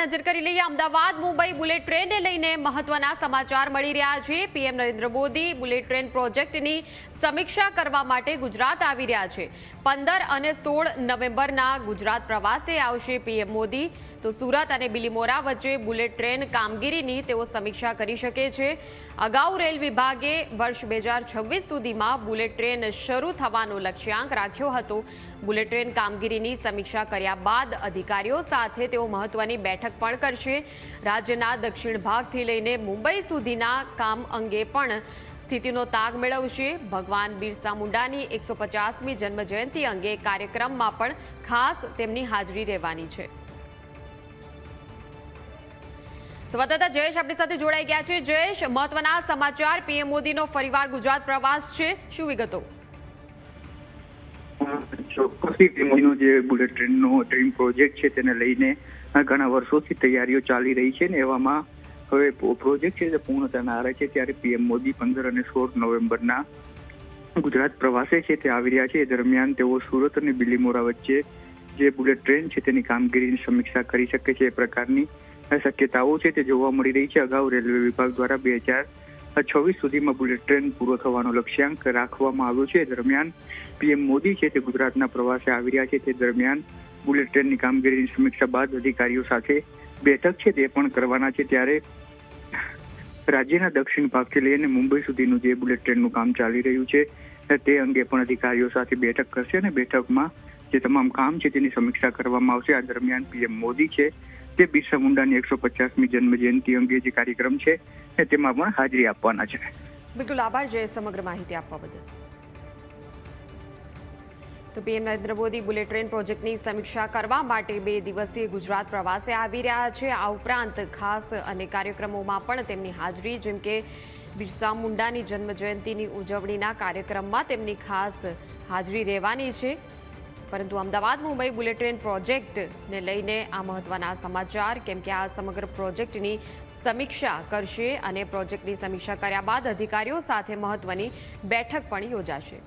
નજર કરી લઈએ. અમદાવાદ, મુંબઈ બુલેટ ટ્રેનને લઈને મહત્વના સમાચાર મળી રહ્યા છે. PM Narendra Modi bullet train પ્રોજેક્ટની સમીક્ષા કરવા માટે ગુજરાત આવી રહ્યા છે. પંદર અને સોળ નવેમ્બરના ગુજરાત પ્રવાસે આવશે પીએમ મોદી. તો સુરત અને બિલીમોરા વચ્ચે બુલેટ ટ્રેન કામગીરીની તેઓ સમીક્ષા કરી શકે છે. અગાઉ રેલ વિભાગે વર્ષ બે સુધીમાં બુલેટ ટ્રેન શરૂ થવાનો લક્ષ્યાંક રાખ્યો હતો. બુલેટ ટ્રેન કામગીરીની સમીક્ષા કર્યા બાદ અધિકારીઓ સાથે તેઓ મહત્વની બેઠક પણ કરશે. રાજ્યના દક્ષિણ ભાગથી લઈને મુંબઈ સુધીના કામ અંગે પણ સ્થિતિનો તાગ મેળવશે. ભગવાન બિરસા મુંડાની એકસો પચાસમી જન્મજયંતિ અંગે કાર્યક્રમમાં પણ ખાસ તેમની હાજરી રહેવાની છે. સંવાદદાતા જયેશ આપણી સાથે જોડાઈ ગયા છે. જયેશ, મહત્વના સમાચાર, પીએમ મોદીનો ફરીવાર ગુજરાત પ્રવાસ છે. શું વિગતો? ચોક્કસથી ટીમોનો જે બુલેટ ટ્રેનનો ડ્રીમ પ્રોજેક્ટ છે તેને લઈને ઘણા વર્ષોથી તૈયારીઓ ચાલી રહી છે ને એવામાં હવે પ્રોજેક્ટ છે તે પૂર્ણતાના આરે છે. ત્યારે પીએમ મોદી પંદર અને સોળ નવેમ્બરના ગુજરાત પ્રવાસે છે તે આવી રહ્યા છે. એ દરમિયાન તેઓ સુરત અને બિલીમોરા વચ્ચે જે બુલેટ ટ્રેન છે તેની કામગીરીની સમીક્ષા કરી શકે છે. એ પ્રકારની શક્યતાઓ છે તે જોવા મળી રહી છે. અગાઉ રેલવે વિભાગ દ્વારા બે હજાર છવ્વીસ સુધીમાં બુલેટ ટ્રેન પૂરો થવાનો લક્ષ્યાંક રાખવામાં આવ્યો છે. દરમિયાન પીએમ મોદી છે તે ગુજરાતના પ્રવાસે આવી રહ્યા છે. તે દરમિયાન બુલેટ ટ્રેનની કામગીરીની સમીક્ષા બાદ અધિકારીઓ સાથે બેઠક છે તે પણ કરવાના છે. ત્યારે રાજ્યના દક્ષિણ ભાગથી લઈને મુંબઈ સુધીનું જે બુલેટ ટ્રેનનું કામ ચાલી રહ્યું છે, તે અંગે પણ અધિકારીઓ સાથે બેઠક કરશે અને બેઠકમાં જે તમામ કામ છે તેની સમીક્ષા કરવામાં આવશે. આ દરમિયાન પીએમ મોદી છે તે બિરસા મુંડાની એકસો પચાસમી જન્મ જયંતિ અંગે જે કાર્યક્રમ છે તેમાં પણ હાજરી આપવાના છે. બિલકુલ આભાર જય સમગ્ર માહિતી આપવા બદલ. તો PM Narendra Modi bullet train પ્રોજેક્ટની સમીક્ષા કરવા માટે બે દિવસીય ગુજરાત પ્રવાસે આવી રહ્યા છે. આ ઉપરાંત ખાસ અને કાર્યક્રમોમાં પણ તેમની હાજરી, જેમ કે બિરસા મુંડાની જન્મજયંતિની ઉજવણીના કાર્યક્રમમાં તેમની ખાસ હાજરી રહેવાની છે. પરંતુ અમદાવાદ મુંબઈ બુલેટ ટ્રેન પ્રોજેક્ટને લઈને આ મહત્વના સમાચાર, કેમ કે આ સમગ્ર પ્રોજેક્ટની સમીક્ષા કરશે અને પ્રોજેક્ટની સમીક્ષા કર્યા બાદ અધિકારીઓ સાથે મહત્વની બેઠક પણ યોજાશે.